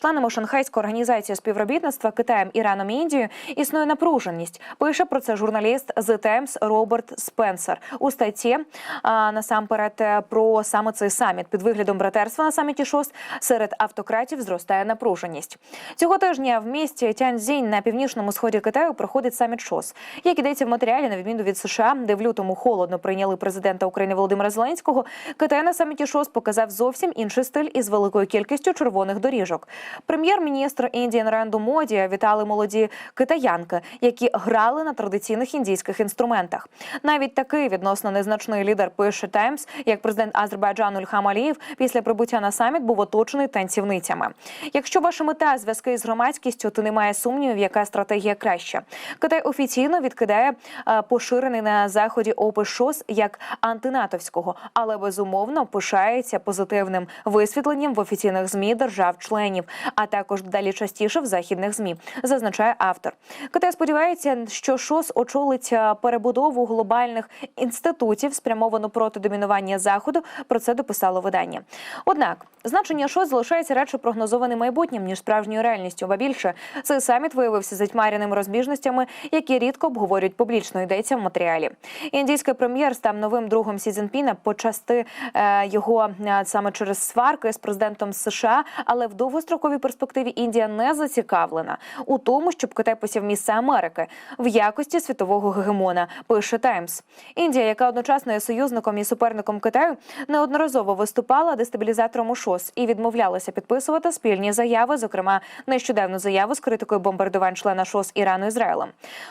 Членами Шанхайської організації співробітництва Китаєм, Іраном і Індією існує напруженість. Пише про це журналіст The Times Роберт Спенсер у статті а, насамперед е, про саме цей саміт під виглядом братерства на саміті ШОС серед автократів зростає напруженість. Цього тижня в місті Тяньцзінь на північному сході Китаю проходить саміт ШОС. Як ідеться в матеріалі, на відміну від США, де в лютому холодно прийняли президента України Володимира Зеленського, Китай на саміті ШОС показав зовсім інший стиль із великою кількістю червоних доріжок. Прем'єр-міністр Індії Наренду Моді вітали молоді китаянки, які грали на традиційних індійських інструментах. Навіть такий відносно незначний лідер пише Таймс, як президент Азербайджану Ільхам Алієв після прибуття на саміт був оточений танцівницями. Якщо ваша мета зв'язки з громадськістю, то немає сумнівів, яка стратегія краща. Китай офіційно відкидає е, поширений на заході опис ШОС як антинатовського, але безумовно пишається позитивним висвітленням в офіційних змі держав-членів, а також далі частіше в західних змі, зазначає автор. Китай сподівається, що ШОС очолить е, перебудову глобальних інститутів, спрямовану проти домінування заходу. Про це дописало видання. Однак значення ШОС залишається радше прогнозованим майбутнім ніж справжньою реальністю. Ба більше цей саміт виявився затьмаряними розбіжностями, які рідко обговорюють публічно. Йдеться в матеріалі. Індійський прем'єр став новим другом Сі Цзіньпіна почасти е, його е, саме через сварки з президентом США, але в довгостроковій перспективі Індія не зацікавлена у тому, щоб Китай посів місце Америки в якості світового гегемона. Пише Таймс. Індія, яка одночасно є союзником і суперником Китаю, неодноразово виступала дестабілізатором у ШОС і відмовлялася підписувати спільні заяви, зокрема нещодавну заяву з критикою бомбардувань члена ШОС Ірану Ізраїлем.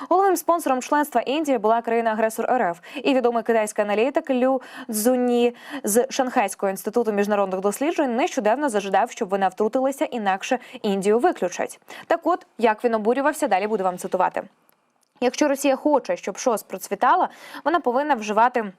Головним спонсором членства Індії була країна-агресор РФ і відомий китайський аналітик Лю Цзуні з Шанхайського інституту міжнародних досліджень нещодавно зажадав, щоб вона втрутилася, інакше Індію виключать. Так, от як він обурювався, далі буду вам цитувати. Якщо Росія хоче, щоб ШОС процвітала, вона повинна вживати.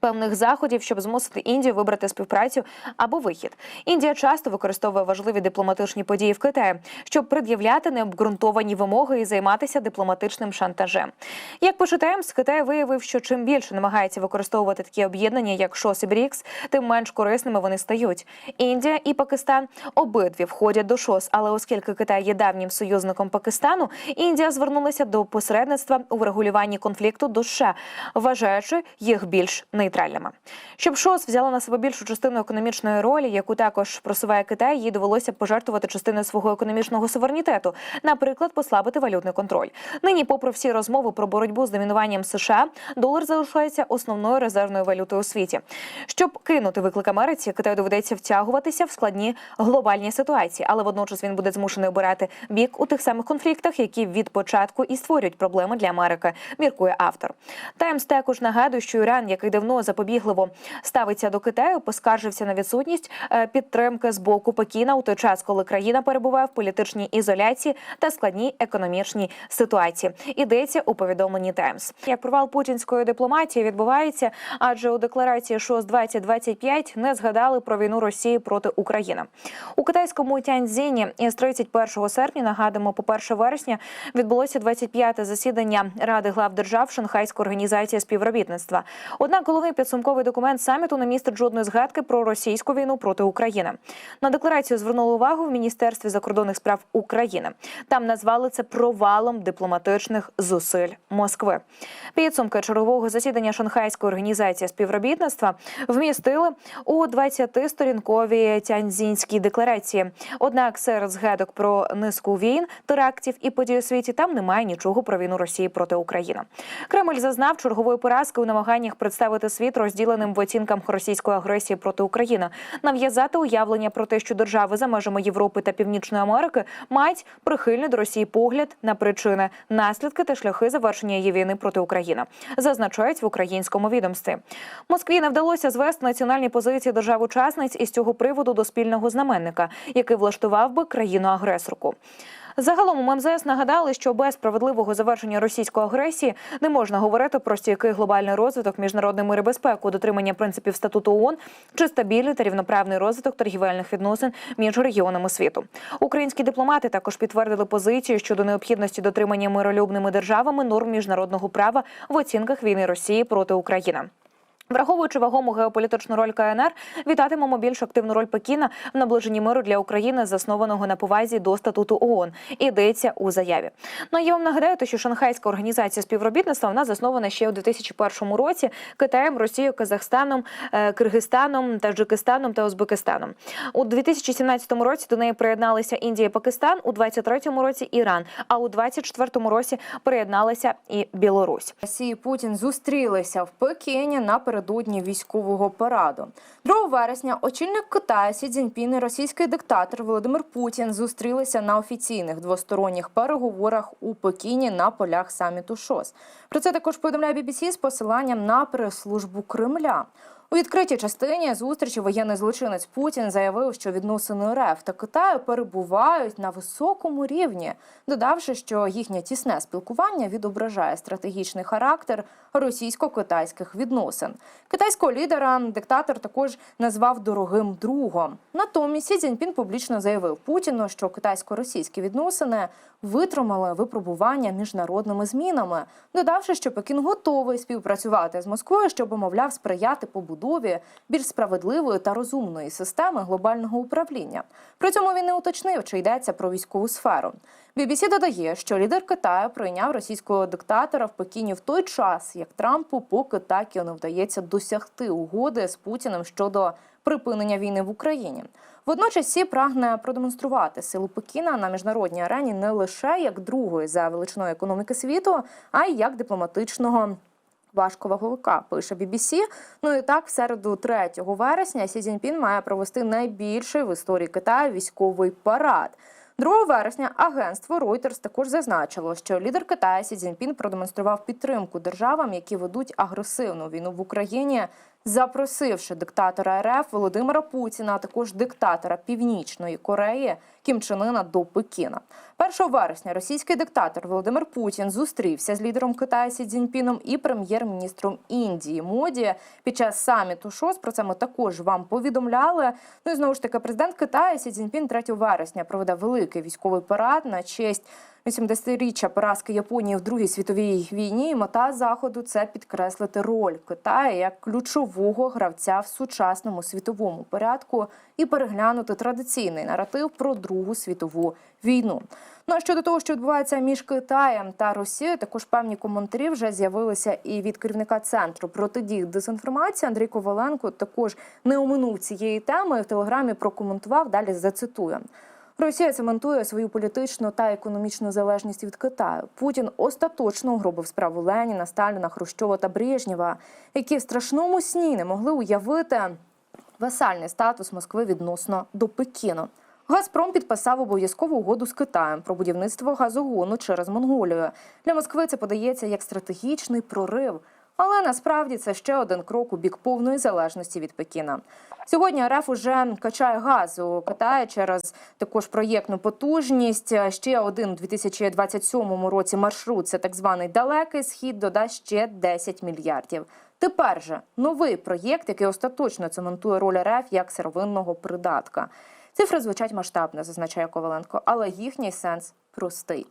Певних заходів, щоб змусити Індію вибрати співпрацю або вихід. Індія часто використовує важливі дипломатичні події в Китаї, щоб пред'являти необґрунтовані вимоги і займатися дипломатичним шантажем. Як пише Таймс, Китай виявив, що чим більше намагається використовувати такі об'єднання, як ШОС і БРІКС, тим менш корисними вони стають. Індія і Пакистан обидві входять до ШОС, але оскільки Китай є давнім союзником Пакистану, Індія звернулася до посередництва у врегулюванні конфлікту до США, вважаючи їх більш нейтральними. Щоб ШОС взяла на себе більшу частину економічної ролі, яку також просуває Китай, їй довелося пожертвувати частиною свого економічного суверенітету, наприклад, послабити валютний контроль. Нині, попри всі розмови про боротьбу з домінуванням США, долар залишається основною резервною валютою у світі. Щоб кинути виклик Америці, Китаю доведеться втягуватися в складні глобальні ситуації, але водночас він буде змушений обирати бік у тих самих конфліктах, які від початку і створюють проблеми для Америки. Міркує автор. Таймс також нагадує, що Іран, який давно запобігливо ставиться до Китаю, поскаржився на відсутність е, підтримки з боку Пекіна у той час, коли країна перебуває в політичній ізоляції та складній економічній ситуації. Ідеться у повідомленні Таймс. Як провал путінської дипломатії відбувається, адже у декларації ШОС 2025 не згадали про війну Росії проти України у китайському Тяньцзіні із 31 серпня. Нагадуємо, по 1 вересня відбулося 25-те засідання Ради глав держав Шанхайської організації співробітництва. Однак головний підсумковий документ саміту не містить жодної згадки про російську війну проти України. На декларацію звернули увагу в міністерстві закордонних справ України. Там назвали це провалом дипломатичних зусиль Москви. Підсумки чергового засідання Шанхайської організації співробітництва вмістили у 20-сторінковій тяньзінській декларації. Однак серед згадок про низку війн, терактів і подій у світі там немає нічого про війну Росії проти України. Кремль зазнав чергової поразки у намаганнях представити світ розділеним в оцінках російської агресії проти України, нав'язати уявлення про те, що держави за межами Європи та Північної Америки мають прихильний до Росії погляд на причини, наслідки та шляхи завершення її війни проти України, зазначають в українському відомстві. Москві не вдалося звести національні позиції держав-учасниць із цього приводу до спільного знаменника, який влаштував би країну-агресорку. Загалом у МЗС нагадали, що без справедливого завершення російської агресії не можна говорити про стійкий глобальний розвиток, міжнародний мир і безпеку, дотримання принципів статуту ООН чи стабільний та рівноправний розвиток торгівельних відносин між регіонами світу. Українські дипломати також підтвердили позицію щодо необхідності дотримання миролюбними державами норм міжнародного права в оцінках війни Росії проти України. Враховуючи вагому геополітичну роль КНР, вітатимемо більш активну роль Пекіна в наближенні миру для України, заснованого на повазі до статуту ООН. Йдеться у заяві. Ну я вам нагадаю, що Шанхайська організація співробітництва вона заснована ще у 2001 році Китаєм, Росією, Казахстаном, е, Киргизстаном, Таджикистаном та Узбекистаном. У 2017 році до неї приєдналися Індія, і Пакистан, у 2023 році Іран, а у 2024 році приєдналася і Білорусь. Росії Путін зустрілися в Пекіні напередодні військового параду. 2 вересня очільник Китаю Сі Цзіньпін і російський диктатор Володимир Путін зустрілися на офіційних двосторонніх переговорах у Пекіні на полях саміту ШОС. Про це також повідомляє BBC з посиланням на прес-службу Кремля. У відкритій частині зустрічі воєнний злочинець Путін заявив, що відносини РФ та Китаю перебувають на високому рівні, додавши, що їхнє тісне спілкування відображає стратегічний характер російсько-китайських відносин. Китайського лідера диктатор також назвав дорогим другом. Натомість Сі Цзіньпін публічно заявив Путіну, що китайсько-російські відносини витримали випробування міжнародними змінами, додавши, що Пекін готовий співпрацювати з Москвою, щоб, мовляв, сприяти побудові більш справедливої та розумної системи глобального управління. При цьому він не уточнив, чи йдеться про військову сферу. BBC додає, що лідер Китаю прийняв російського диктатора в Пекіні в той час, як Трампу поки так і не вдається досягти угоди з Путіним щодо припинення війни в Україні. Водночас Сі прагне продемонструвати силу Пекіна на міжнародній арені не лише як другої за величиною економіки світу, а й як дипломатичного. Важковаговика пише BBC. Ну і так, в середу 3 вересня Сі Цзіньпін має провести найбільший в історії Китаю військовий парад. 2 вересня агентство Reuters також зазначило, що лідер Китаю Сі Цзіньпін продемонстрував підтримку державам, які ведуть агресивну війну в Україні, запросивши диктатора РФ Володимира Путіна, а також диктатора Північної Кореї Кім Чен Ына до Пекіна. 1 вересня російський диктатор Володимир Путін зустрівся з лідером Китаю Сі Цзіньпіном і прем'єр-міністром Індії Моді під час саміту ШОС. Про це ми також вам повідомляли. Ну і знову ж таки, президент Китаю Сі Цзіньпін 3 вересня проведе великий військовий парад на честь 80-річчя поразки Японії в Другій світовій війні. Мета заходу це підкреслити роль Китаю як ключового гравця в сучасному світовому порядку і переглянути традиційний наратив про Другу світову війну. Ну а щодо того, що відбувається між Китаєм та Росією, також певні коментарі вже з'явилися і від керівника центру протидії дезінформації Андрій Коваленко також не оминув цієї теми в телеграмі прокоментував. Далі зацитую. Росія цементує свою політичну та економічну залежність від Китаю. Путін остаточно угробив справу Леніна, Сталіна, Хрущова та Брежнєва, які в страшному сні не могли уявити васальний статус Москви відносно до Пекіну. Газпром підписав обов'язкову угоду з Китаєм про будівництво газогону через Монголію. Для Москви це подається як стратегічний прорив. Але насправді це ще один крок у бік повної залежності від Пекіна. Сьогодні РФ уже качає газ у Китаї через також проєктну потужність. Ще один у 2027 році маршрут це так званий далекий схід додасть ще 10 мільярдів. Тепер же новий проєкт, який остаточно цементує роль РФ як сировинного придатка. Цифри звучать масштабно, зазначає Коваленко, але їхній сенс простий.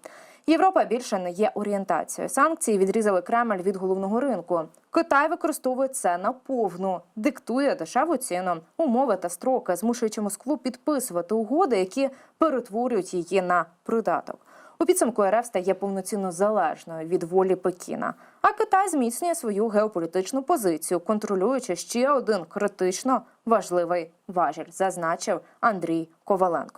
Європа більше не є орієнтацією. Санкції відрізали Кремль від головного ринку. Китай використовує це наповну, диктує дешеву ціну, умови та строки, змушуючи Москву підписувати угоди, які перетворюють її на придаток. У підсумку РФ стає повноцінно залежною від волі Пекіна. А Китай зміцнює свою геополітичну позицію, контролюючи ще один критично важливий важіль, зазначив Андрій Коваленко.